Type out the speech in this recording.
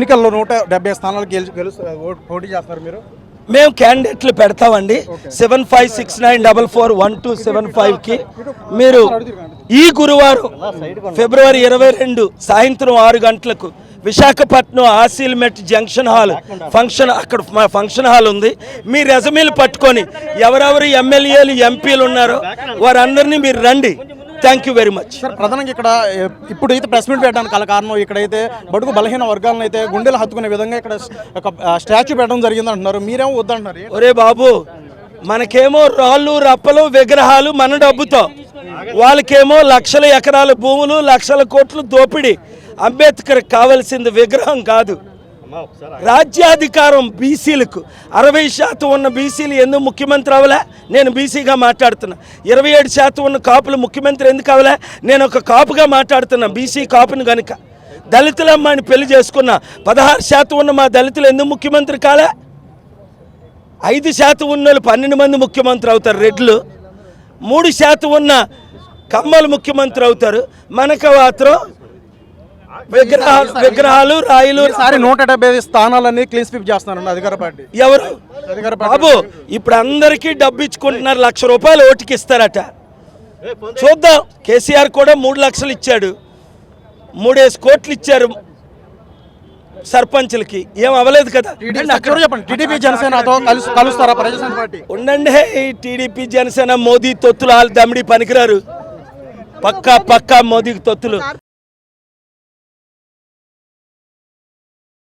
ఎన్నికల్లో నూట డెబ్బై స్థానాలు పోటీ చేస్తారు మీరు? మేము క్యాండిడేట్లు పెడతామండి. Seven five six nine double four one two seven ఫైవ్కి మీరు ఈ గురువారం ఫిబ్రవరి ఇరవై రెండు సాయంత్రం ఆరు గంటలకు Visakhapatnam Asilmetta junction hall function అక్కడ మా ఫంక్షన్ హాల్ ఉంది. మీ రెజమీలు పట్టుకొని ఎవరెవరు ఎమ్మెల్యేలు ఎంపీలు ఉన్నారో వారందరినీ మీరు రండి. Thank you very much sir ప్రధానంగా ఇక్కడ ఏ, ఇప్పుడు అయితే ప్రెస్ మీట్ పెట్టడానికి గల కారణం ఇక్కడైతే బడుగు బలహీన వర్గాలను అయితే గుండెలు హత్తుకునే విధంగా ఇక్కడ ఒక స్టాచ్యూ పెట్టడం జరిగింది అంటున్నారు. మీరేమో వద్దంటున్నారు? ఒరే బాబు మనకేమో రాళ్ళు రప్పలు విగ్రహాలు మన డబ్బుతో. వాళ్ళకేమో లక్షల ఎకరాల భూములు లక్షల కోట్లు దోపిడీ. అంబేద్కర్ కావలసింది విగ్రహం కాదు. రాజ్యాధికారం బీసీలకు అరవై శాతం ఉన్న బీసీలు ఎందుకు ముఖ్యమంత్రి అవలే? నేను బీసీగా మాట్లాడుతున్నా. ఇరవై ఏడు శాతం ఉన్న కాపులు ముఖ్యమంత్రి ఎందుకు అవలే? నేను ఒక కాపుగా మాట్లాడుతున్నా బీసీ కాపుని గనుక. దళితుల అమ్మాయిని పెళ్ళి చేసుకున్న పదహారు శాతం ఉన్న మా దళితులు ఎందుకు ముఖ్యమంత్రి కాలే? ఐదు శాతం ఉన్న వాళ్ళు పన్నెండు మంది ముఖ్యమంత్రి అవుతారు రెడ్లు. మూడు శాతం ఉన్న కమ్మలు ముఖ్యమంత్రి అవుతారు. మనకు మాత్రం విగ్రహాలు విగ్రహాలు రాయిలు ఈసారి నూట డెబ్బై ఐదు స్థానాలన్నీ క్లీన్ స్వీప్ చేస్తున్నారండి అధికార పార్టీ. ఎవరు? అధికార బాబు ఇప్పుడు అందరికీ డబ్బు ఇచ్చుకుంటున్నారు లక్ష రూపాయలు ఓటుకి ఇస్తారట. చూద్దాం. కేసీఆర్ కూడా మూడు లక్షలు ఇచ్చాడు. మూడేసి కోట్లు ఇచ్చారు సర్పంచ్లకి. ఏం అవ్వలేదు కదా? టీడీపీ కలిసి కలుస్తారా పార్టీ? ఉండండి. హే, ఈ టీడీపీ జనసేన మోదీ తొత్తులు వాళ్ళు దమిడి పనికిరారు. పక్కా పక్కా మోదీకి తొత్తులు.